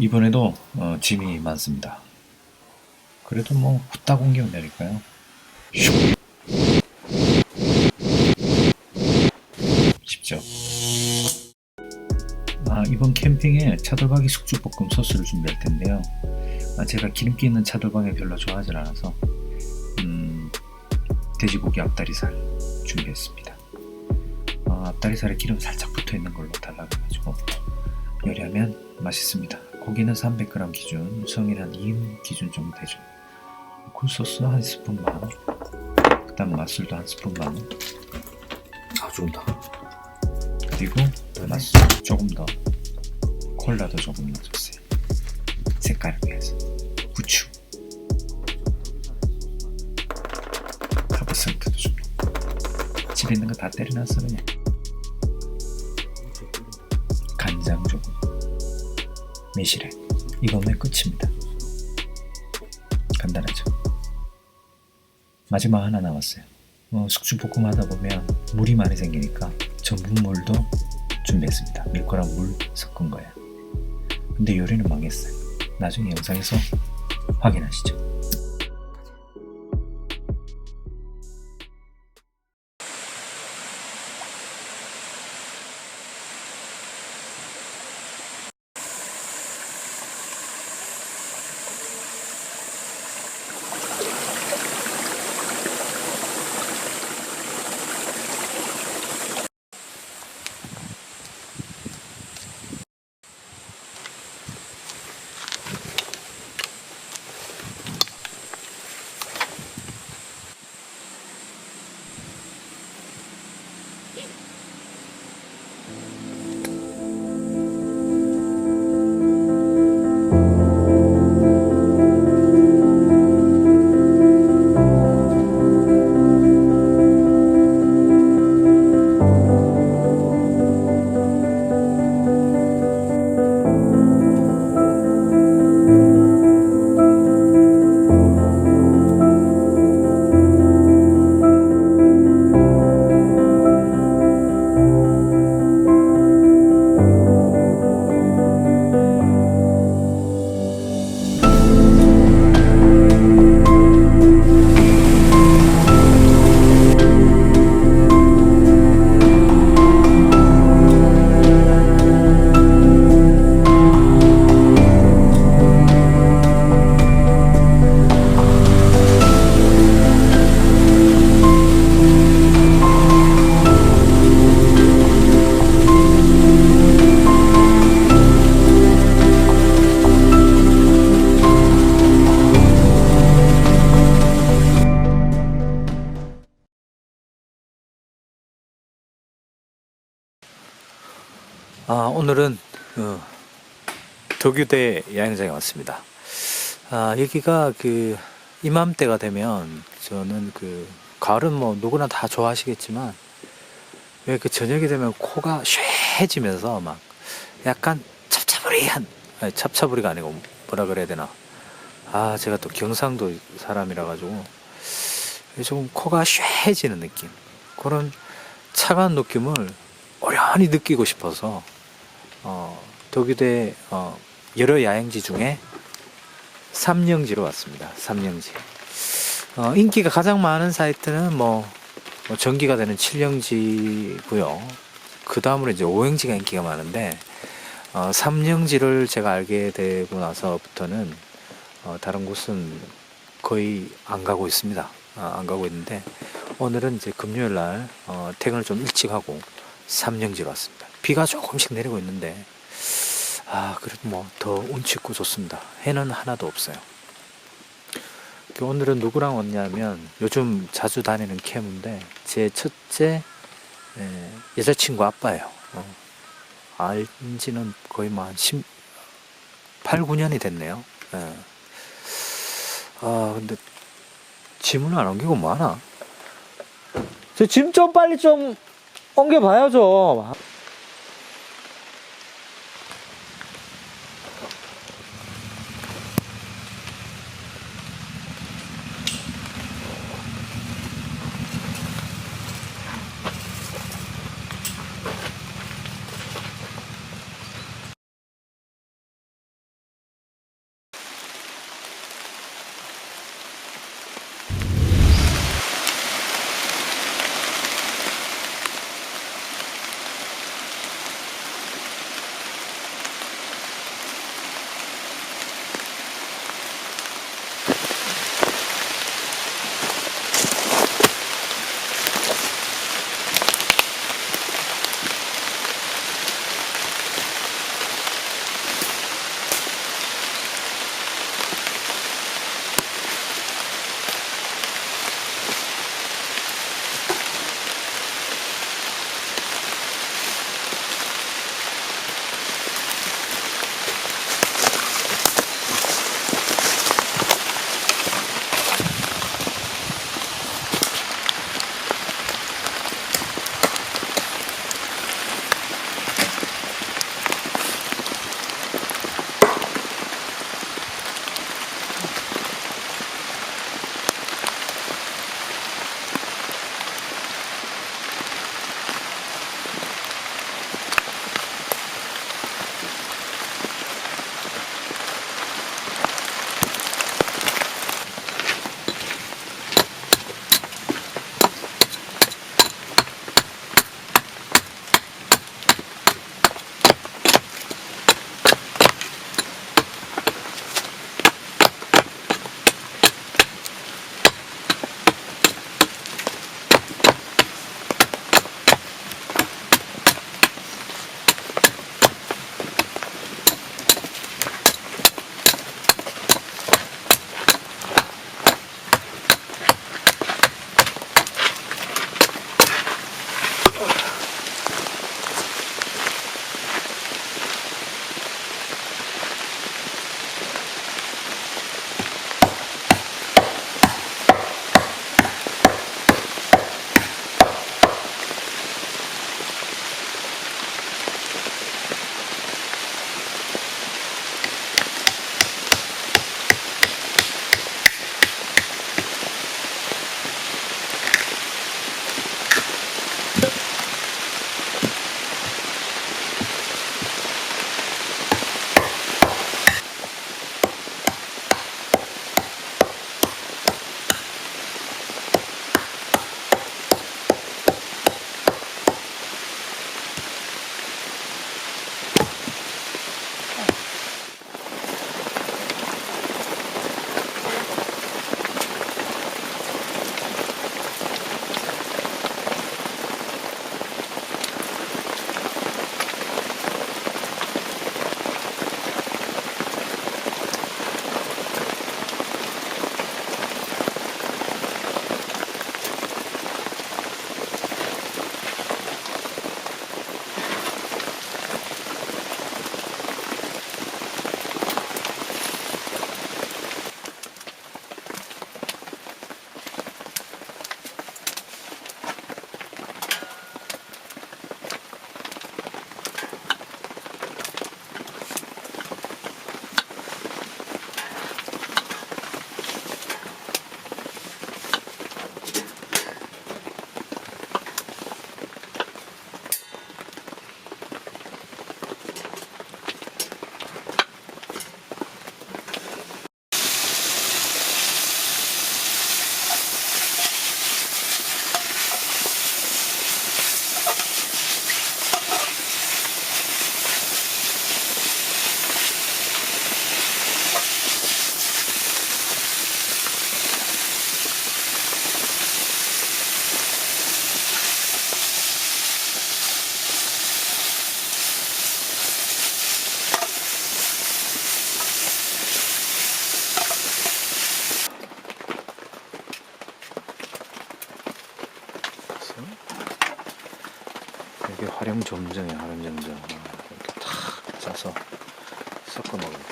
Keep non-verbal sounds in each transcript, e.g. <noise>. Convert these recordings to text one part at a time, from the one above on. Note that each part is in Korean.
이번에도 어, 짐이 많습니다. 그래도 뭐 후딱 옮기면 되니까요. 슉. 쉽죠. 아, 이번 캠핑에 차돌박이 숙주볶음 소스를 준비할 텐데요. 아, 제가 기름기 있는 차돌박이 별로 좋아하지 않아서 음, 돼지고기 앞다리살 준비했습니다. 어, 앞다리살에 기름 살짝 붙어 있는 걸로 달라가지고 요리하면 맛있습니다. 고기는 300g 기준, 성인 한 2인 기준 정도 되죠. 굴소스 한 스푼 반, 그다음 맛술도 한 스푼 반, 아 좋다. 그리고 맛술 조금 더, 콜라도 조금 넣어줬어요. 색깔을 위해서. 부추, 카브센트도 좀 넣고. 집에 있는 거 다 때려놨어 그냥. 매실액. 이거면 끝입니다. 간단하죠. 마지막 하나 남았어요. 어, 숙주 볶음 하다 보면 물이 많이 생기니까 전분물도 준비했습니다. 밀가랑 물 섞은 거예요. 근데 요리는 망했어요. 나중에 영상에서 확인하시죠. 아 오늘은 어, 덕유대 야영장에 왔습니다. 아 여기가 그 이맘때가 되면 저는 그 가을은 뭐 누구나 다 좋아하시겠지만 왜 그 저녁이 되면 코가 쇠해지면서 막 약간 찹찹거리한 아니, 찹찹거리가 아니고 뭐라 그래야 되나 아 제가 또 경상도 사람이라 가지고 조금 코가 쇠해지는 느낌 그런 차가운 느낌을 오련히 느끼고 싶어서 어, 독일의 어, 여러 야행지 중에 삼령지로 왔습니다. 삼령지. 어, 인기가 가장 많은 사이트는 뭐, 뭐 전기가 되는 칠령지고요. 그 다음으로 이제 오행지가 인기가 많은데 어, 삼령지를 제가 알게 되고 나서부터는 어, 다른 곳은 거의 안 가고 있습니다. 아, 안 가고 있는데 오늘은 이제 금요일 날 어, 퇴근을 좀 일찍 하고 삼령지로 왔습니다. 비가 조금씩 내리고 있는데 아 그래도 뭐 더 운치 있고 좋습니다. 해는 하나도 없어요. 그 오늘은 누구랑 왔냐면 요즘 자주 다니는 캠인데 제 첫째 에, 여자친구 아빠예요. 어, 알지는 거의 뭐한 10, 8, 9년이 됐네요. 예. 아 근데 짐을 안 옮기고 뭐하나? 저짐좀 빨리 좀 옮겨봐야죠.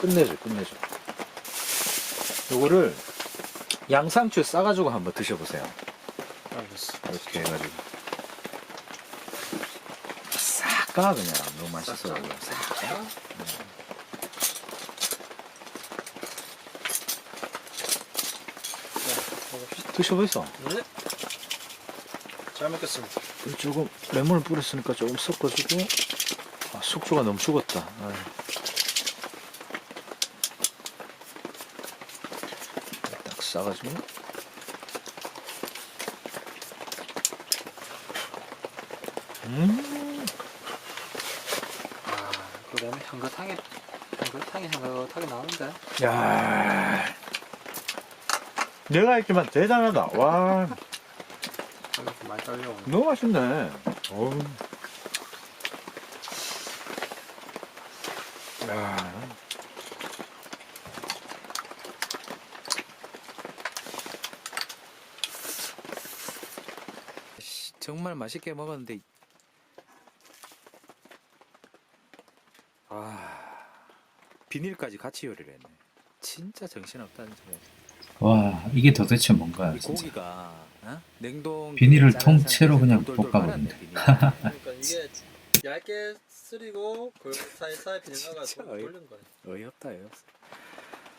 끝내줘 끝내줘 요거를 양상추 싸가지고 한번 드셔보세요 알겠어. 이렇게 해가지고 싹 까 그냥 너무 맛있어 싹 까. 드셔보세요 네. 잘 먹겠습니다. 조금 레몬을 뿌렸으니까 조금 섞어주고 아, 숙주가 너무 죽었다 아유. 싸가지고. 음. 아, 그다음에 향긋하게 향긋하게 향긋하게 나오는데. 야. 내가 했지만 대단하다. 와. 많이 딸려. 너무 맛있네. 어우. 야 정말 맛있게 먹었는데 아 비닐까지 같이 요리를 했네 진짜 정신없다는 소리야 와 이게 도대체 이 진짜 고기가 어? 냉동 비닐을 통째로 그냥 비닐. <laughs> 그러니까 이게 얇게 쓰리고 그 사이사이 비닐나가 <laughs> 진짜 돌리는 거네. 어이없다 어이없어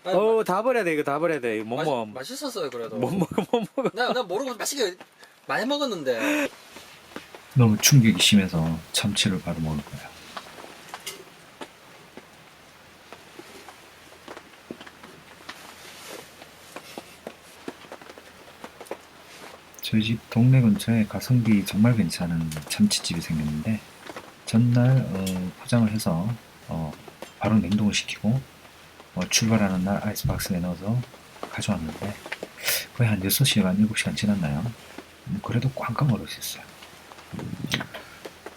아니, 어우 다 버려야 돼 이거 다 버려야 돼 이거 못 먹어 맛, 맛있었어요 그래도. 못 먹어 못 먹어 나, 나 모르고 맛있게 많이 먹었는데. 너무 충격이 심해서 참치를 바로 먹을 거야 저희 집 동네 근처에 가성비 정말 괜찮은 참치집이 생겼는데 전날 어, 포장을 해서 어, 바로 냉동을 시키고 어, 출발하는 날 아이스박스에 넣어서 가져왔는데 거의 한 6시간, 7시간 지났나요? 음, 그래도 꽝꽝 있어요.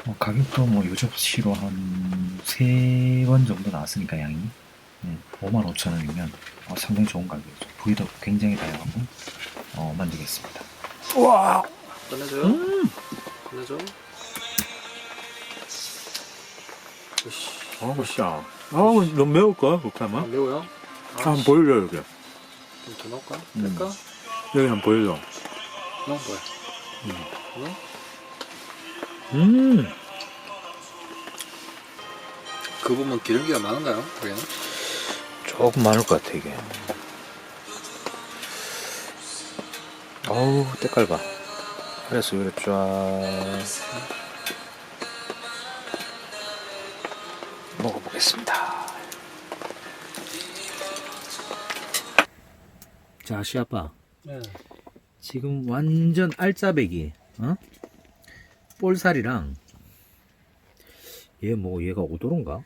어, 가격도 뭐 요접시로 한 세 번 정도 나왔으니까 양이 네, 55,000원이면 어, 상당히 좋은 가격이죠. 부위도 굉장히 다양하고 어, 만들겠습니다. 와 꺼내줘요. 음. 꺼내줘. 으쌰. 아 맛있다 아우 너무 매울까 그렇게 아, 하면 매워요? 아, 한번 보여줘 여기 좀더 넣을까? 음. 뺄까? 여기 한번 보여줘 어, 뭐야? 네? 음그 부분 기름기가 많은가요? 거기는? 조금 많을 것 같아 이게 어우 때깔 봐 그래서 이렇게 쫙 먹어보겠습니다 자 시아빠 네. 지금 완전 알짜배기 어? 볼살이랑 얘 뭐 얘가 오도론가?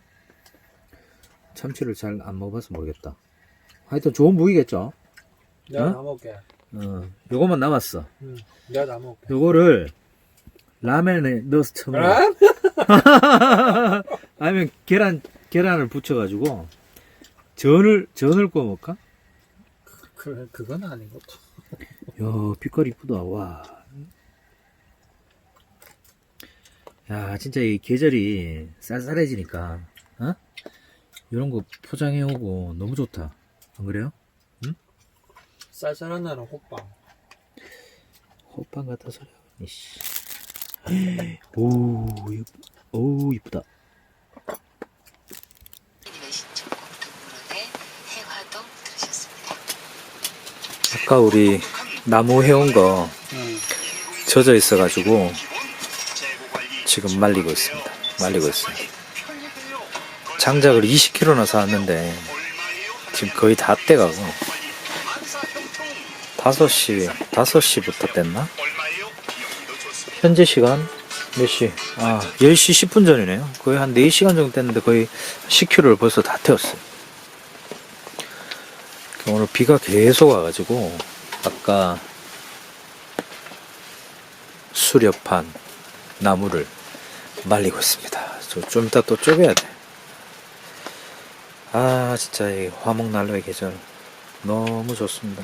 참치를 잘 안 먹어봐서 모르겠다 하여튼 좋은 무기겠죠 내가 어? 다 먹을게. 어 요거만 남았어 응. 내가 다 먹을게. 요거를 라면에 넣어서 그래? <laughs> 아니면 계란 계란을 부쳐가지고 전을 전을 구워 먹까? 그래, 그건 아닌 것도. 야 빛깔 이쁘다 와. 야 진짜 이 계절이 쌀쌀해지니까 어? 이런 거 포장해 오고 너무 좋다 안 그래요? 쌀쌀한 날은 호빵. 호빵 같은 소리야 이씨 오 이쁘, 오 이쁘다. 아까 우리 나무 해온 거 응. 젖어 있어가지고 지금 말리고 있습니다. 말리고 있어요. 장작을 20kg나 사왔는데 지금 거의 다 떼가고 5시, 5시부터 뗐나? 현재 시간 몇 시? 아, 10시 10분 전이네요. 거의 한 4시간 정도 뗐는데 거의 10kg를 벌써 다 태웠어요. 오늘 비가 계속 와가지고 아까 수렵한 나무를 말리고 있습니다. 저좀 이따 또 쪼개야 돼. 아, 진짜 이 화목난로의 계절 너무 좋습니다.